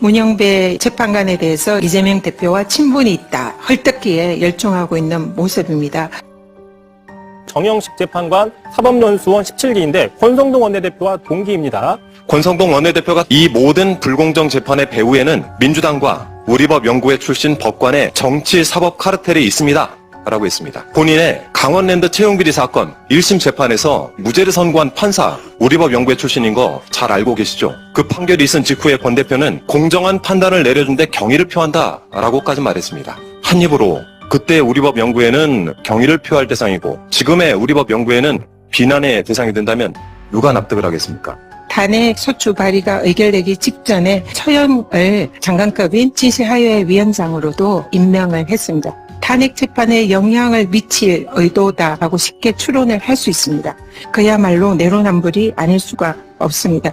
문영배 재판관에 대해서 이재명 대표와 친분이 있다. 헐뜯기에 열중하고 있는 모습입니다. 정영식 재판관 사법연수원 17기인데 권성동 원내대표와 동기입니다. 권성동 원내대표가 이 모든 불공정 재판의 배후에는 민주당과 우리법 연구회 출신 법관의 정치 사법 카르텔이 있습니다. 라고 했습니다. 본인의 강원랜드 채용비리 사건 1심 재판에서 무죄를 선고한 판사 우리법 연구회 출신인 거 잘 알고 계시죠? 그 판결이 있은 직후에 권 대표는 공정한 판단을 내려준데 경의를 표한다 라고까지 말했습니다. 한 입으로 그때 우리법 연구회는 경의를 표할 대상이고 지금의 우리법 연구회는 비난의 대상이 된다면 누가 납득을 하겠습니까? 탄핵 소추 발의가 의결되기 직전에 처형을 장관급인 지시하회 위원장으로도 임명을 했습니다. 탄핵 재판에 영향을 미칠 의도다라고 쉽게 추론을 할 수 있습니다. 그야말로 내로남불이 아닐 수가 없습니다.